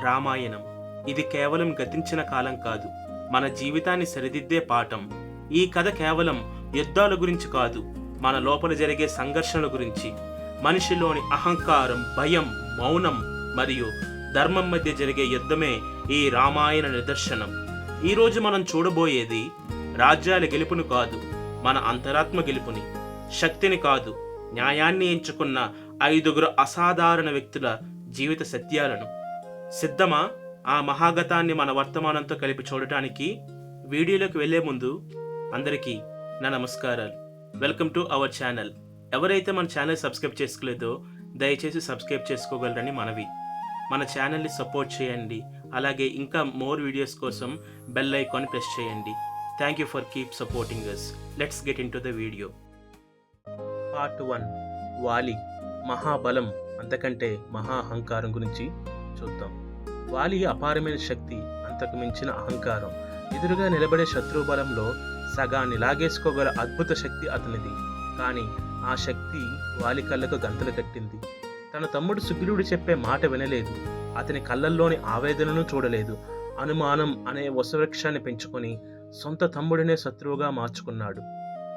రామాయణం. ఇది కేవలం గతించిన కాలం కాదు. మన జీవితాన్ని సరిదిద్దే పాఠం. ఈ కథ కేవలం యుద్ధాల గురించి కాదు మన లోపల జరిగే సంఘర్షణల గురించి. మనిషిలోని అహంకారం భయం మౌనం మరియు ధర్మం మధ్య జరిగే యుద్ధమే ఈ రామాయణ నిదర్శనం. ఈరోజు మనం చూడబోయేది రాజ్యాల గెలుపును కాదు మన అంతరాత్మ గెలుపుని శక్తిని కాదు న్యాయాన్ని ఎంచుకున్న ఐదుగురు అసాధారణ వ్యక్తుల జీవిత సత్యాలను. సిద్ధమా? ఆ మహాగతాన్ని మన వర్తమానంతో కలిపి చూడటానికి వీడియోలోకి వెళ్ళే ముందు అందరికీ నా నమస్కారాలు. వెల్కమ్ టు అవర్ ఛానల్ ఎవరైతే మన ఛానల్ సబ్స్క్రైబ్ చేసుకోలేదో దయచేసి సబ్స్క్రైబ్ చేసుకోగలరని మనవి. మన ఛానల్ని సపోర్ట్ చేయండి. అలాగే ఇంకా మోర్ వీడియోస్ కోసం బెల్ ఐకాన్ ప్రెస్ చేయండి. Thank you for keep supporting us let's get into the video part one Vali మహాబలం అంతకంటే మహా అహంకారం గురించి చూద్దాం. వాలి అపారమైన శక్తి అంతకు మించిన అహంకారం. ఎదురుగా నిలబడే శత్రు బలంలో సగాన్ని లాగేసుకోగల అద్భుత శక్తి అతనిది. కానీ ఆ శక్తి వాలి కళ్ళకు గంతలు కట్టింది. తన తమ్ముడు సుగ్రీవుడు చెప్పే మాట వినలేదు. అతని కళ్ళల్లోని ఆవేదనను చూడలేదు. అనుమానం అనే వసవృక్షాన్ని పెంచుకొని సొంత తమ్ముడినే శత్రువుగా మార్చుకున్నాడు.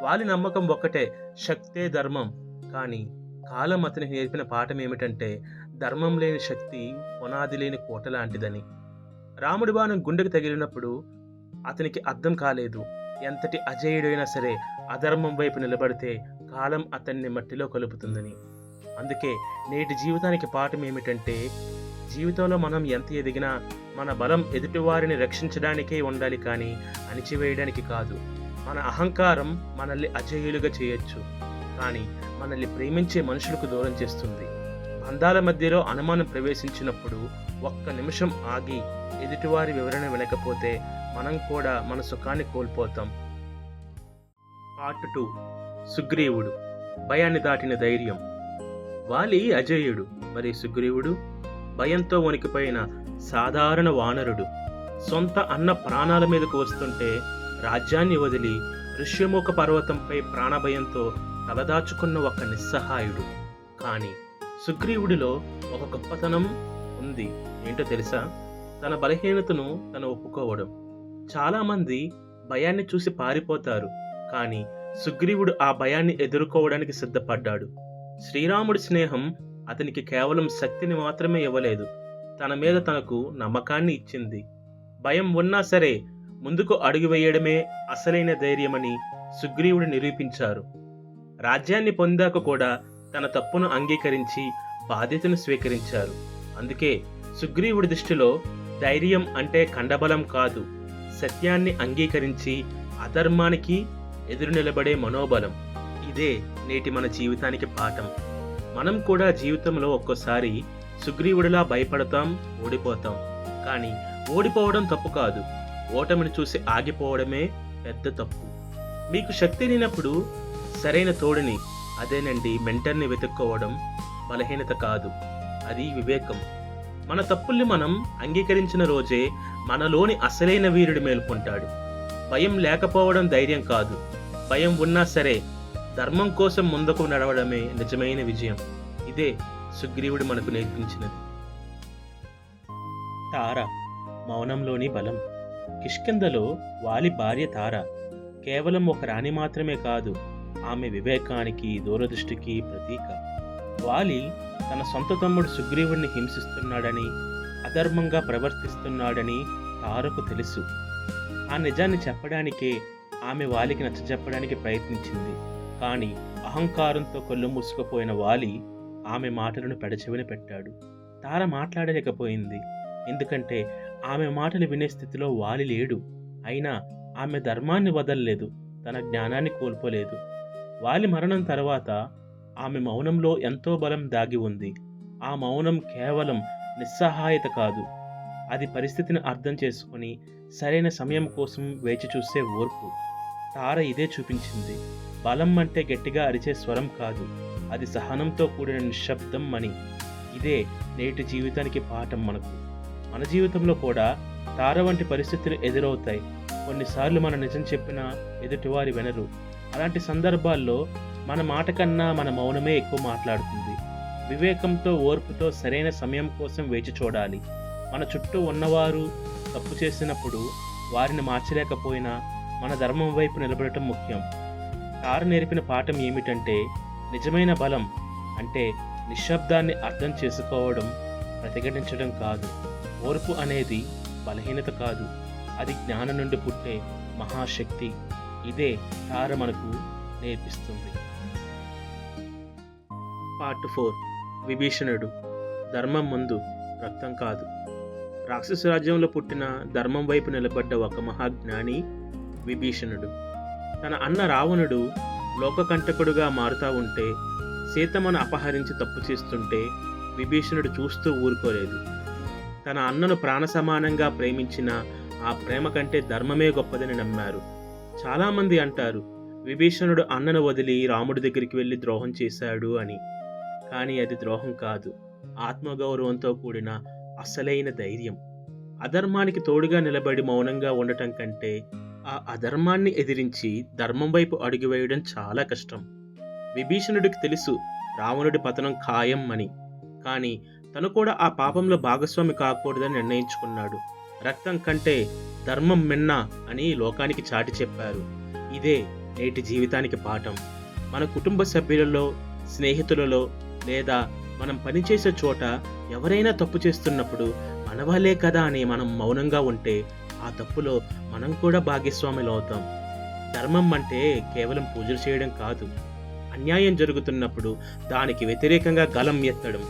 వాలి నమ్మకం ఒక్కటే శక్తే ధర్మం. కానీ కాలం అతనికి నేర్పిన పాఠం ఏమిటంటే ధర్మం లేని శక్తి పునాది లేని కోట లాంటిదని. రాముడి బాణం గుండెకు తగిలినప్పుడు అతనికి అర్థం కాలేదు. ఎంతటి అజేయుడైనా సరే అధర్మం వైపు నిలబడితే కాలం అతన్ని మట్టిలో కలుపుతుందని. అందుకే నేటి జీవితానికి పాఠం ఏమిటంటే జీవితంలో మనం ఎంత ఎదిగినా మన బలం ఎదుటివారిని రక్షించడానికే ఉండాలి కానీ అణిచివేయడానికి కాదు. మన అహంకారం మనల్ని అజేయులుగా చేయొచ్చు. కానీ మనల్ని ప్రేమించే మనుషులకు దూరం చేస్తుంది. అందాల మధ్యలో అనుమానం ప్రవేశించినప్పుడు ఒక్క నిమిషం ఆగి ఎదుటివారి వివరణ వినకపోతే మనం కూడా మన సుఖాన్ని కోల్పోతాం. Part two. సుగ్రీవుడు. భయాన్ని దాటిన ధైర్యం. వాలి అజేయుడు. మరి సుగ్రీవుడు? భయంతో వణికిపోయిన సాధారణ వానరుడు. సొంత అన్న ప్రాణాల మీదకు వస్తుంటే రాజ్యాన్ని వదిలి ఋష్యముఖ పర్వతంపై ప్రాణభయంతో తలదాచుకున్న ఒక నిస్సహాయుడు. కానీ సుగ్రీవుడిలో ఒక గొప్పతనం ఉంది. ఏంటో తెలుసా? తన బలహీనతను తను ఒప్పుకోవడం. చాలామంది భయాన్ని చూసి పారిపోతారు. కానీ సుగ్రీవుడు ఆ భయాన్ని ఎదుర్కోవడానికి సిద్ధపడ్డాడు. శ్రీరాముడి స్నేహం అతనికి కేవలం శక్తిని మాత్రమే ఇవ్వలేదు. తన మీద తనకు నమ్మకాన్ని ఇచ్చింది. భయం ఉన్నా సరే ముందుకు అడుగు వేయడమే అసలైన ధైర్యమని సుగ్రీవుడు నిరూపించారు. రాజ్యాన్ని పొందాక కూడా తన తప్పును అంగీకరించి బాధ్యతను స్వీకరించారు. అందుకే సుగ్రీవుడి దృష్టిలో ధైర్యం అంటే కండబలం కాదు. సత్యాన్ని అంగీకరించి అధర్మానికి ఎదురు నిలబడే మనోబలం. ఇదే నేటి మన జీవితానికి పాఠం. మనం కూడా జీవితంలో ఒక్కోసారి సుగ్రీవుడిలా భయపడతాం ఓడిపోతాం. కానీ ఓడిపోవడం తప్పు కాదు. ఓటమిని చూసి ఆగిపోవడమే పెద్ద తప్పు. మీకు శక్తి లేనప్పుడు సరైన తోడుని అదేనండి మెంటర్ని వెతుక్కోవడం బలహీనత కాదు. అది వివేకం. మన తప్పుల్ని మనం అంగీకరించిన రోజే మనలోని అసలైన వీరుడు మేల్కొంటాడు. భయం లేకపోవడం ధైర్యం కాదు. భయం ఉన్నా సరే ధర్మం కోసం ముందుకు నడవడమే నిజమైన విజయం. ఇదే సుగ్రీవుడు మనకు నేర్పించినది. తార మౌనంలోని బలం. కిష్కిందలో వాలి భార్య తార. కేవలం ఒక రాణి మాత్రమే కాదు ఆమె వివేకానికి దూరదృష్టికి ప్రతీక. వాలి తన సొంత తమ్ముడు సుగ్రీవుడిని హింసిస్తున్నాడని అధర్మంగా ప్రవర్తిస్తున్నాడని తారకు తెలుసు. ఆ నిజాన్ని చెప్పడానికే ఆమె వాలికి నచ్చజెప్పడానికి ప్రయత్నించింది. కానీ అహంకారంతో కళ్ళు మూసుకుపోయిన వాలి ఆమె మాటలను పెడచెవిన పెట్టాడు. తార మాట్లాడలేకపోయింది. ఎందుకంటే ఆమె మాటలు వినే స్థితిలో వాలి లేడు. అయినా ఆమె ధర్మాన్ని వదలలేదు. తన జ్ఞానాన్ని కోల్పోలేదు. వాలి మరణం తర్వాత ఆమె మౌనంలో ఎంతో బలం దాగి ఉంది. ఆ మౌనం కేవలం నిస్సహాయత కాదు. అది పరిస్థితిని అర్థం చేసుకొని సరైన సమయం కోసం వేచి చూసే ఓర్పు. తార ఇదే చూపించింది. బలం అంటే గట్టిగా అరిచే స్వరం కాదు. అది సహనంతో కూడిన నిశ్శబ్దం అని ఇదే నేటి జీవితానికి పాఠం మనకు. మన జీవితంలో కూడా తార వంటి పరిస్థితులు ఎదురవుతాయి. కొన్నిసార్లు మన నిజం చెప్పినా ఎదుటివారి వెనరు. అలాంటి సందర్భాల్లో మన మాట కన్నా మన మౌనమే ఎక్కువ మాట్లాడుతుంది. వివేకంతో ఓర్పుతో సరైన సమయం కోసం వేచి చూడాలి. మన చుట్టూ ఉన్నవారు తప్పు చేసినప్పుడు వారిని మార్చలేకపోయినా మన ధర్మం వైపు నిలబడటం ముఖ్యం. తారు నేర్పిన పాఠం ఏమిటంటే నిజమైన బలం అంటే నిశ్శబ్దాన్ని అర్థం చేసుకోవడం ప్రతిఘటించడం కాదు. ఓర్పు అనేది బలహీనత కాదు. అది జ్ఞానం నుండి పుట్టే మహాశక్తి. ఇదే తార మనకు నేర్పిస్తుంది. Part four. విభీషణుడు. ధర్మం ముందు రక్తం కాదు. రాక్షస రాజ్యంలో పుట్టిన ధర్మం వైపు నిలబడ్డ ఒక మహాజ్ఞాని విభీషణుడు. తన అన్న రావణుడు లోకకంటకుడుగా మారుతా ఉంటే సీతమ్మను అపహరించి తప్పు చేస్తుంటే విభీషణుడు చూస్తూ ఊరుకోలేదు. తన అన్నను ప్రాణ సమానంగా ప్రేమించిన ఆ ప్రేమ కంటే ధర్మమే గొప్పదని నమ్మారు. చాలామంది అంటారు విభీషణుడు అన్నను వదిలి రాముడి దగ్గరికి వెళ్ళి ద్రోహం చేశాడు అని. కానీ అది ద్రోహం కాదు. ఆత్మగౌరవంతో కూడిన అసలైన ధైర్యం. అధర్మానికి తోడుగా నిలబడి మౌనంగా ఉండటం కంటే ఆ అధర్మాన్ని ఎదిరించి ధర్మం వైపు అడుగు వేయడం చాలా కష్టం. విభీషణుడికి తెలుసు రావణుడి పతనం ఖాయం అని. కానీ తను కూడా ఆ పాపంలో భాగస్వామి కాకూడదని నిర్ణయించుకున్నాడు. రక్తం కంటే ధర్మం మిన్న అని లోకానికి చాటి చెప్పారు. ఇదే నేటి జీవితానికి పాఠం. మన కుటుంబ సభ్యులలో స్నేహితులలో లేదా మనం పనిచేసే చోట ఎవరైనా తప్పు చేస్తున్నప్పుడు మనవాలే కదా అని మనం మౌనంగా ఉంటే ఆ తప్పులో మనం కూడా భాగస్వాములు అవుతాం. ధర్మం అంటే కేవలం పూజలు చేయడం కాదు. అన్యాయం జరుగుతున్నప్పుడు దానికి వ్యతిరేకంగా గలం ఎత్తడం.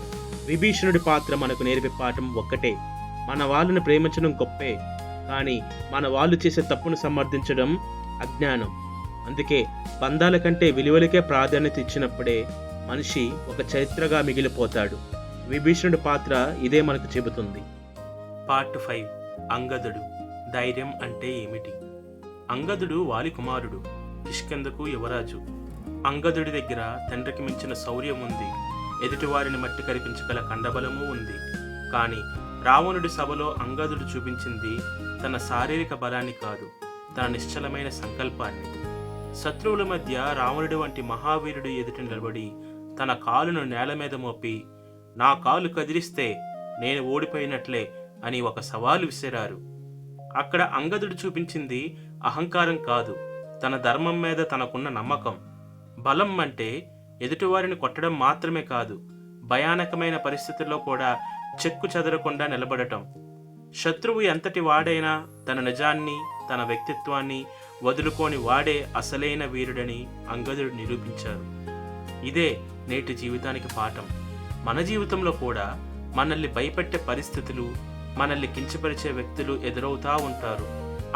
విభీషణుడి పాత్ర మనకు నేర్పే పాఠం ఒక్కటే. మన వాళ్ళని ప్రేమించడం గొప్పే కానీ మన వాళ్ళు చేసే తప్పును సమర్థించడం అజ్ఞానం. అందుకే బంధాల కంటే విలువలకే ప్రాధాన్యత ఇచ్చినప్పుడే మనిషి ఒక చరిత్రగా మిగిలిపోతాడు. విభీషణుడి పాత్ర ఇదే మనకు చెబుతుంది. Part five. అంగదుడు. ధైర్యం అంటే ఏమిటి? అంగదుడు వాలి కుమారుడు కిష్కందకు యువరాజు. అంగదుడి దగ్గర తండ్రికి మించిన శౌర్యం ఉంది ఎదుటివారిని మట్టి కరిపించగల కండబలము ఉంది. కానీ రావణుడి సభలో అంగదుడు చూపించింది తన శారీరక బలాన్ని కాదు తన నిశ్చలమైన సంకల్పాన్ని. శత్రువుల మధ్య రావణుడి వంటి మహావీరుడు ఎదుట నిలబడి తన కాలును నేల మీద మోపి నా కాలు కదిలిస్తే నేను ఓడిపోయినట్లే అని ఒక సవాలు విసిరారు. అక్కడ అంగదుడు చూపించింది అహంకారం కాదు తన ధర్మం మీద తనకున్న నమ్మకం. బలం అంటే ఎదుటివారిని కొట్టడం మాత్రమే కాదు భయానకమైన పరిస్థితుల్లో కూడా చెక్కు చెదరకుండా నిలబడటం. శత్రువు ఎంతటి వాడైనా తన నిజాన్ని తన వ్యక్తిత్వాన్ని వదులుకోని వాడే అసలైన వీరుడని అంగదుడు నిరూపించారు. ఇదే నేటి జీవితానికి పాఠం. మన జీవితంలో కూడా మనల్ని భయపెట్టే పరిస్థితులు మనల్ని కించపరిచే వ్యక్తులు ఎదురవుతా ఉంటారు.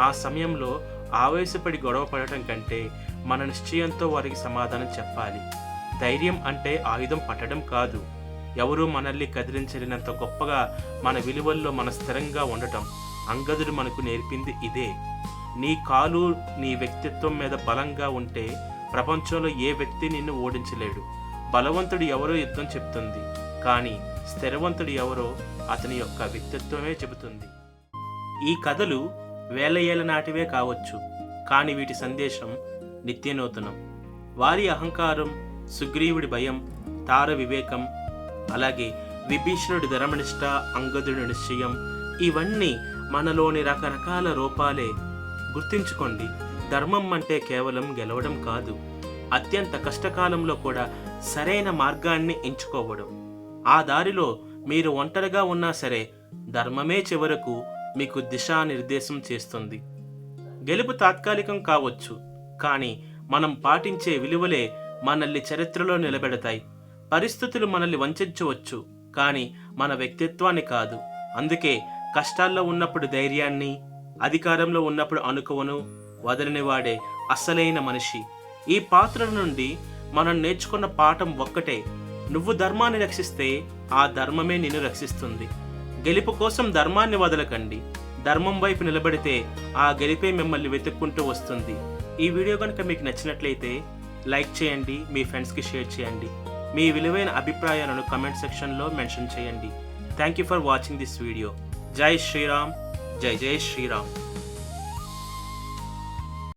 ఆ సమయంలో ఆవేశపడి గొడవ పడటం కంటే మన నిశ్చయంతో వారికి సమాధానం చెప్పాలి. ధైర్యం అంటే ఆయుధం పట్టడం కాదు. ఎవరూ మనల్ని కదిలించలేనంత గొప్పగా మన విలువల్లో మన స్థిరంగా ఉండటం అంగదుడు మనకు నేర్పింది ఇదే. నీ కాలు నీ వ్యక్తిత్వం మీద బలంగా ఉంటే ప్రపంచంలో ఏ వ్యక్తి నిన్ను ఓడించలేడు. బలవంతుడు ఎవరో యుద్ధం చెప్తుంది కానీ స్థిరవంతుడు ఎవరో అతని యొక్క వ్యక్తిత్వమే చెబుతుంది. ఈ కథలు వేల ఏళ్ళ నాటివే కావచ్చు కానీ వీటి సందేశం నిత్యనూతనం. వారి అహంకారం సుగ్రీవుడి భయం తార వివేకం అలాగే విభీషణుడి ధర్మనిష్ట అంగదుడి నిశ్చయం ఇవన్నీ మనలోని రకరకాల రూపాలే. గుర్తించుకోండి ధర్మం అంటే కేవలం గెలవడం కాదు. అత్యంత కష్టకాలంలో కూడా సరైన మార్గాన్ని ఎంచుకోవడం. ఆ దారిలో మీరు ఒంటరిగా ఉన్నా సరే ధర్మమే చివరకు మీకు దిశానిర్దేశం చేస్తుంది. గెలుపు తాత్కాలికం కావచ్చు కానీ మనం పాటించే విలువలే మనల్ని చరిత్రలో నిలబెడతాయి. పరిస్థితులు మనల్ని వంచవచ్చు కానీ మన వ్యక్తిత్వాన్ని కాదు. అందుకే కష్టాల్లో ఉన్నప్పుడు ధైర్యాన్ని అధికారంలో ఉన్నప్పుడు అనుకువను వదలని వాడే అసలైన మనిషి. ఈ పాత్రల నుండి మనం నేర్చుకున్న పాఠం ఒక్కటే. నువ్వు ధర్మాన్ని రక్షిస్తే ఆ ధర్మమే నిన్ను రక్షిస్తుంది. గెలుపు కోసం ధర్మాన్ని వదలకండి. ధర్మం వైపు నిలబడితే ఆ గెలిపే మిమ్మల్ని వెతుక్కుంటూ వస్తుంది. ఈ వీడియో కనుక మీకు నచ్చినట్లయితే లైక్ చేయండి మీ ఫ్రెండ్స్కి షేర్ చేయండి. మీ విలువైన అభిప్రాయాలను కమెంట్ సెక్షన్లో మెన్షన్ చేయండి. Thank you for watching this video జై శ్రీరామ్. జై జై శ్రీరామ్.